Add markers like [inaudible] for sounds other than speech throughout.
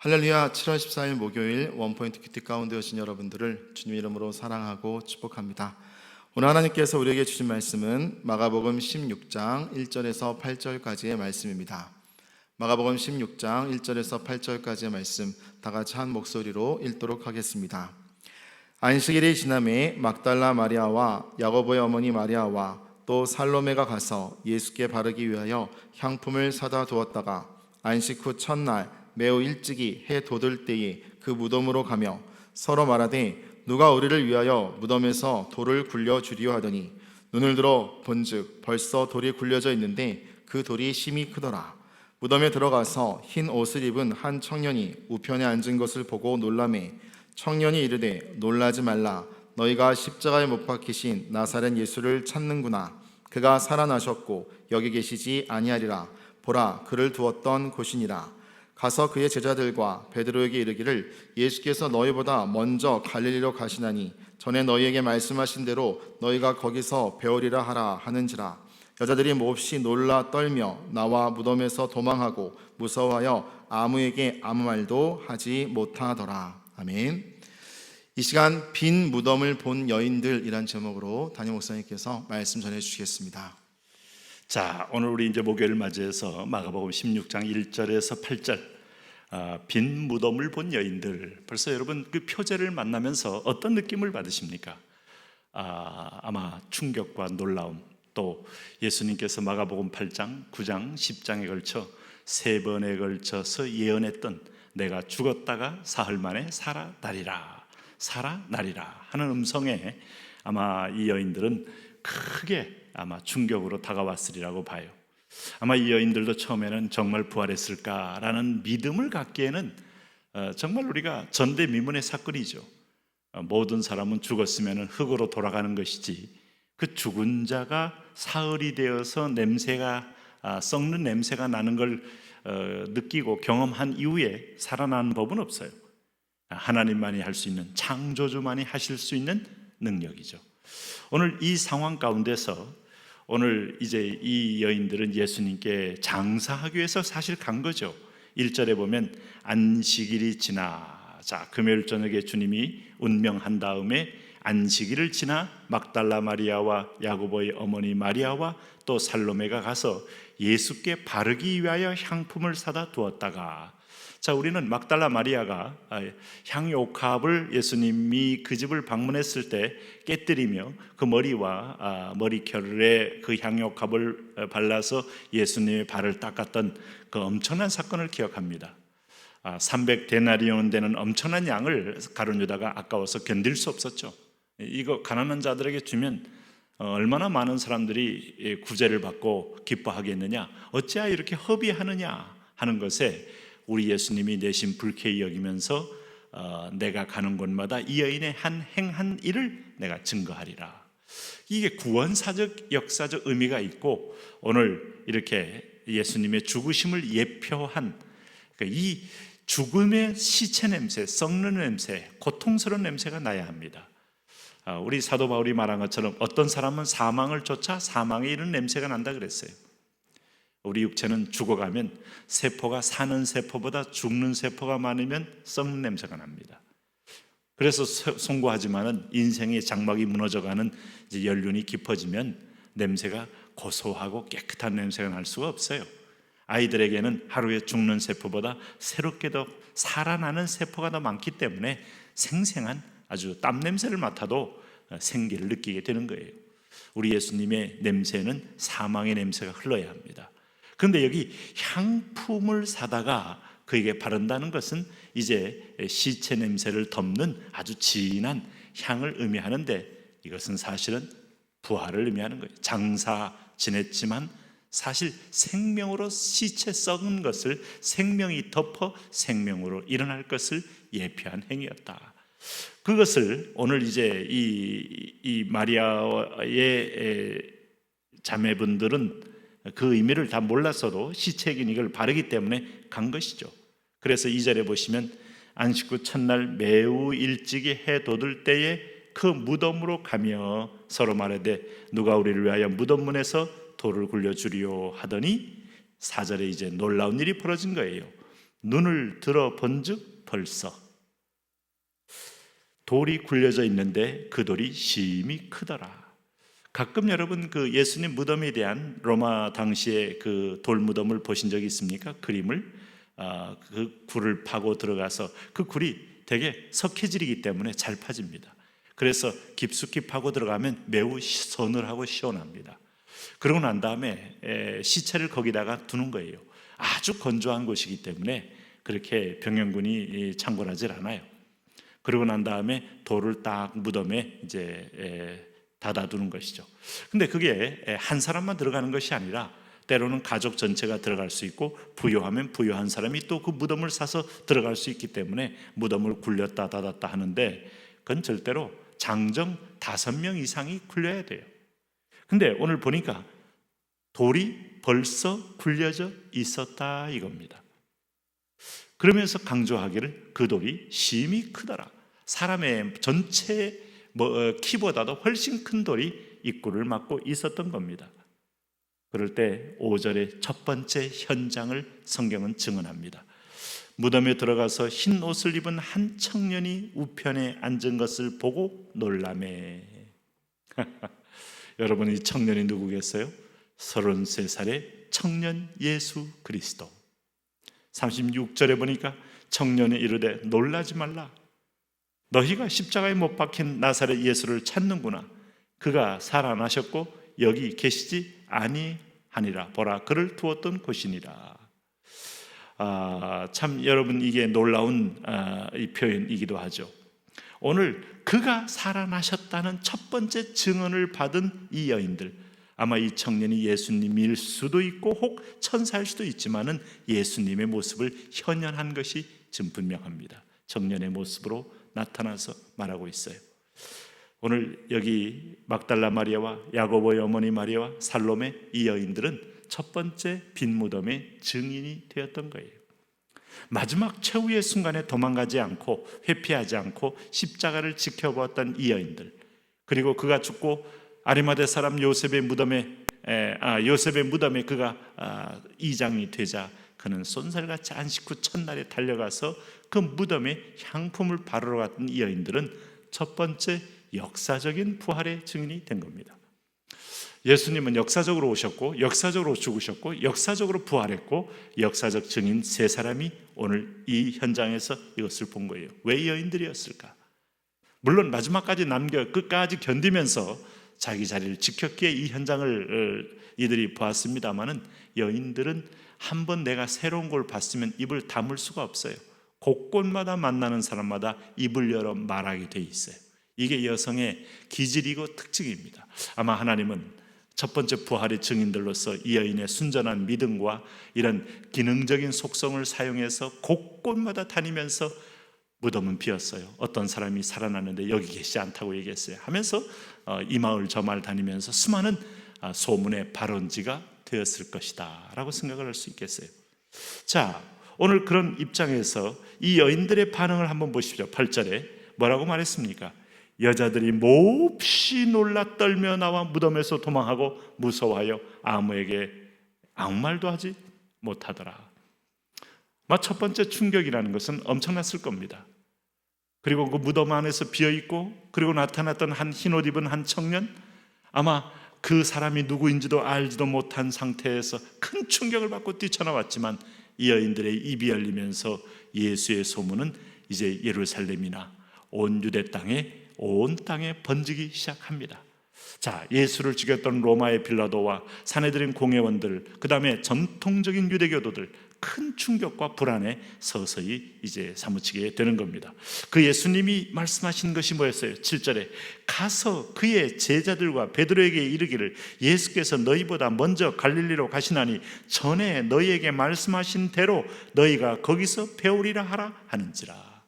할렐루야 7월 14일 목요일 원포인트 큐티 가운데 오신 여러분들을 주님 이름으로 사랑하고 축복합니다. 오늘 하나님께서 우리에게 주신 말씀은 마가복음 16장 1절에서 8절까지의 말씀입니다. 마가복음 16장 1절에서 8절까지의 말씀 다 같이 한 목소리로 읽도록 하겠습니다. 안식일이 지남에 막달라 마리아와 야고보의 어머니 마리아와 또 살로메가 가서 예수께 바르기 위하여 향품을 사다 두었다가 안식 후 첫날 매우 일찍이 해 돋을 때에 그 무덤으로 가며 서로 말하되 누가 우리를 위하여 무덤에서 돌을 굴려 주리오 하더니 눈을 들어 본즉 벌써 돌이 굴려져 있는데 그 돌이 심히 크더라. 무덤에 들어가서 흰 옷을 입은 한 청년이 우편에 앉은 것을 보고 놀라매 청년이 이르되 놀라지 말라. 너희가 십자가에 못 박히신 나사렛 예수를 찾는구나. 그가 살아나셨고 여기 계시지 아니하리라. 보라 그를 두었던 곳이니라 가서 그의 제자들과 베드로에게 이르기를 예수께서 너희보다 먼저 갈릴리로 가시나니 전에 너희에게 말씀하신 대로 너희가 거기서 배우리라 하라 하는지라 여자들이 몹시 놀라 떨며 나와 무덤에서 도망하고 무서워하여 아무에게 아무 말도 하지 못하더라 아멘. 이 시간 빈 무덤을 본 여인들이란 제목으로 담임 목사님께서 말씀 전해 주시겠습니다. 자, 오늘 우리 이제 목요일 맞이해서 마가복음 16장 1절에서 8절 아, 빈 무덤을 본 여인들. 벌써 여러분 그 표제를 만나면서 어떤 느낌을 받으십니까? 아, 아마 충격과 놀라움. 또 예수님께서 마가복음 8장, 9장, 10장에 걸쳐 세 번에 걸쳐서 예언했던 내가 죽었다가 사흘 만에 살아나리라. 살아나리라 하는 음성에 아마 이 여인들은 크게 아마 충격으로 다가왔으리라고 봐요. 아마 이 여인들도 처음에는 정말 부활했을까라는 믿음을 갖기에는 어, 정말 우리가 전대미문의 사건이죠. 어, 모든 사람은 죽었으면 흙으로 돌아가는 것이지 그 죽은 자가 사흘이 되어서 냄새가 아, 썩는 냄새가 나는 걸 어, 느끼고 경험한 이후에 살아나는 법은 없어요. 하나님만이 할 수 있는 창조주만이 하실 수 있는 능력이죠. 오늘 이 상황 가운데서 오늘 이제 이 여인들은 예수님께 장사하기 위해서 사실 간 거죠. 1절에 보면 안식일이 지나 자 금요일 저녁에 주님이 운명한 다음에 안식일을 지나 막달라 마리아와 야고보의 어머니 마리아와 또 살로메가 가서 예수께 바르기 위하여 향품을 사다 두었다가 자, 우리는 막달라 마리아가 아, 향유옥합을 예수님이 그 집을 방문했을 때 깨뜨리며 그 머리와 아, 머리결에 그 향유옥합을 어, 발라서 예수님의 발을 닦았던 그 엄청난 사건을 기억합니다. 300 데나리온 아, 되는 엄청난 양을 가룟 유다가 아까워서 견딜 수 없었죠. 이거 가난한 자들에게 주면 어, 얼마나 많은 사람들이 구제를 받고 기뻐하겠느냐? 어찌하여 이렇게 허비하느냐 하는 것에 우리 예수님이 내신 불쾌히 여기면서 어, 내가 가는 곳마다 이 여인의 한 행한 일을 내가 증거하리라. 이게 구원사적 역사적 의미가 있고 오늘 이렇게 예수님의 죽으심을 예표한 그러니까 이 죽음의 시체 냄새, 썩는 냄새, 고통스러운 냄새가 나야 합니다. 아, 우리 사도 바울이 말한 것처럼 어떤 사람은 사망을 쫓아 사망에 이른 냄새가 난다 그랬어요. 우리 육체는 죽어가면 세포가 사는 세포보다 죽는 세포가 많으면 썩는 냄새가 납니다. 그래서 송구하지만은 인생의 장막이 무너져가는 연륜이 깊어지면 냄새가 고소하고 깨끗한 냄새가 날 수가 없어요. 아이들에게는 하루에 죽는 세포보다 새롭게 더 살아나는 세포가 더 많기 때문에 생생한 아주 땀 냄새를 맡아도 생기를 느끼게 되는 거예요. 우리 예수님의 냄새는 사망의 냄새가 흘러야 합니다. 그런데 여기 향품을 사다가 그에게 바른다는 것은 이제 시체 냄새를 덮는 아주 진한 향을 의미하는데 이것은 사실은 부활을 의미하는 거예요. 장사 지냈지만 사실 생명으로 시체 썩은 것을 생명이 덮어 생명으로 일어날 것을 예표한 행위였다. 그것을 오늘 이제 이, 이 마리아의 자매분들은 그 의미를 다 몰랐어도 시체긴 이걸 바르기 때문에 간 것이죠. 그래서 이 절에 보시면 안식 후 첫날 매우 일찍이 해 돋을 때에 그 무덤으로 가며 서로 말하되 누가 우리를 위하여 무덤 문에서 돌을 굴려 주리요 하더니 사절에 이제 놀라운 일이 벌어진 거예요. 눈을 들어 본즉 벌써 돌이 굴려져 있는데 그 돌이 심히 크더라. 가끔 여러분 그 예수님 무덤에 대한 로마 당시의 그 돌 무덤을 보신 적이 있습니까? 그림을 아, 그 굴을 파고 들어가서 그 굴이 되게 석회질이기 때문에 잘 파집니다. 그래서 깊숙이 파고 들어가면 매우 시- 서늘하고 시원합니다. 그러고 난 다음에 에, 시체를 거기다가 두는 거예요. 아주 건조한 곳이기 때문에 그렇게 병영군이 이, 창궐하질 않아요. 그러고 난 다음에 돌을 딱 무덤에 이제 에, 닫아두는 것이죠. 근데 그게 에, 한 사람만 들어가는 것이 아니라 때로는 가족 전체가 들어갈 수 있고 부요하면 부요한 사람이 또 그 무덤을 사서 들어갈 수 있기 때문에 무덤을 굴렸다 닫았다 하는데 그건 절대로 장정 다섯 명 이상이 굴려야 돼요. 근데 오늘 보니까 돌이 벌써 굴려져 있었다 이겁니다. 그러면서 강조하기를 그 돌이 심히 크더라. 사람의 전체 뭐, 어, 키보다도 훨씬 큰 돌이 입구를 막고 있었던 겁니다. 그럴 때 5절의 첫 번째 현장을 성경은 증언합니다. 무덤에 들어가서 흰 옷을 입은 한 청년이 우편에 앉은 것을 보고 놀라매. [laughs] 여러분 이 청년이 누구겠어요? 33살의 청년 예수 그리스도. 36절에 보니까 청년이 이르되 놀라지 말라. 너희가 십자가에 못 박힌 나사렛 예수를 찾는구나. 그가 살아나셨고 여기 계시지 아니하니라. 보라 그를 두었던 곳이니라. 아, 참 여러분 이게 놀라운 아, 이 표현이기도 하죠. 오늘 그가 살아나셨다는 첫 번째 증언을 받은 이 여인들 아마 이 청년이 예수님일 수도 있고 혹 천사일 수도 있지만은 예수님의 모습을 현현한 것이 지금 분명합니다. 청년의 모습으로 나타나서 말하고 있어요. 오늘 여기 막달라 마리아와 야고보의 어머니 마리아와 살롬의 이 여인들은 첫 번째 빈 무덤의 증인이 되었던 거예요. 마지막 최후의 순간에 도망가지 않고 회피하지 않고 십자가를 지켜보았던 이 여인들 그리고 그가 죽고 아리마대 사람 요셉의 무덤에 에, 아, 요셉의 무덤에 그가 아, 이장이 되자 그는 쏜살같이 안식 후 첫날에 달려가서 그 무덤에 향품을 바르러 갔던 이 여인들은 첫 번째 역사적인 부활의 증인이 된 겁니다. 예수님은 역사적으로 오셨고 역사적으로 죽으셨고 역사적으로 부활했고 역사적 증인 세 사람이 오늘 이 현장에서 이것을 본 거예요. 왜 여인들이었을까? 물론 마지막까지 남겨 끝까지 견디면서 자기 자리를 지켰기에 이 현장을 어, 이들이 보았습니다마는 여인들은 한 번 내가 새로운 걸 봤으면 입을 다물 수가 없어요. 곳곳마다 만나는 사람마다 입을 열어 말하게 돼 있어요. 이게 여성의 기질이고 특징입니다. 아마 하나님은 첫 번째 부활의 증인들로서 이 여인의 순전한 믿음과 이런 기능적인 속성을 사용해서 곳곳마다 다니면서 무덤은 비었어요. 어떤 사람이 살아났는데 여기 계시지 않다고 얘기했어요. 하면서 어, 이 마을 저 마을 다니면서 수많은 아, 소문의 발원지가 되었을 것이다 라고 생각을 할 수 있겠어요. 자, 오늘 그런 입장에서 이 여인들의 반응을 한번 보십시오. 8절에 뭐라고 말했습니까? 여자들이 몹시 놀라 떨며 나와 무덤에서 도망하고 무서워하여 아무에게 아무 말도 하지 못하더라. 첫 번째 충격이라는 것은 엄청났을 겁니다. 그리고 그 무덤 안에서 비어 있고 그리고 나타났던 한 흰 옷 입은 한 청년 아마 그 사람이 누구인지도 알지도 못한 상태에서 큰 충격을 받고 뛰쳐나왔지만 이 여인들의 입이 열리면서 예수의 소문은 이제 예루살렘이나 온 유대 땅에 온 땅에 번지기 시작합니다. 자, 예수를 죽였던 로마의 빌라도와 사내들인 공회원들, 그 다음에 전통적인 유대교도들 큰 충격과 불안에 서서히 이제 사무치게 되는 겁니다. 그 예수님이 말씀하신 것이 뭐였어요? 7절에 가서 그의 제자들과 베드로에게 이르기를 예수께서 너희보다 먼저 갈릴리로 가시나니 전에 너희에게 말씀하신 대로 너희가 거기서 배우리라 하라 하는지라.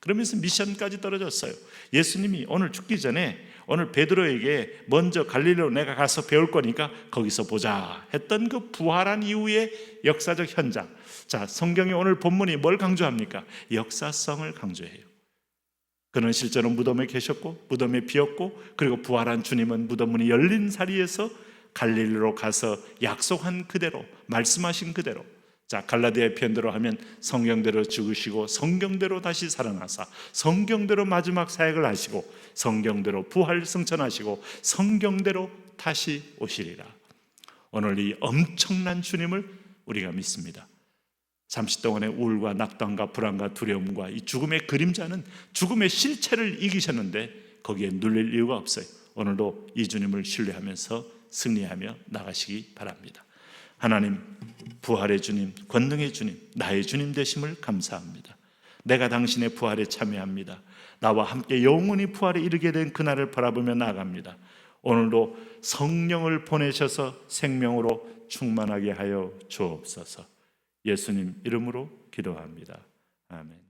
그러면서 미션까지 떨어졌어요. 예수님이 오늘 죽기 전에 오늘 베드로에게 먼저 갈릴리로 내가 가서 배울 거니까 거기서 보자 했던 그 부활한 이후의 역사적 현장. 자, 성경이 오늘 본문이 뭘 강조합니까? 역사성을 강조해요. 그는 실제로 무덤에 계셨고 무덤에 비었고 그리고 부활한 주님은 무덤 문이 열린 자리에서 갈릴리로 가서 약속한 그대로 말씀하신 그대로 자 갈라디아의 편대로 하면 성경대로 죽으시고 성경대로 다시 살아나사 성경대로 마지막 사역을 하시고 성경대로 부활 승천하시고 성경대로 다시 오시리라. 오늘 이 엄청난 주님을 우리가 믿습니다. 잠시 동안의 우울과 낙담과 불안과 두려움과 이 죽음의 그림자는 죽음의 실체를 이기셨는데 거기에 눌릴 이유가 없어요. 오늘도 이 주님을 신뢰하면서 승리하며 나가시기 바랍니다. 하나님, 부활의 주님, 권능의 주님, 나의 주님 되심을 감사합니다. 내가 당신의 부활에 참여합니다. 나와 함께 영원히 부활에 이르게 된 그날을 바라보며 나아갑니다. 오늘도 성령을 보내셔서 생명으로 충만하게 하여 주옵소서. 예수님 이름으로 기도합니다. 아멘.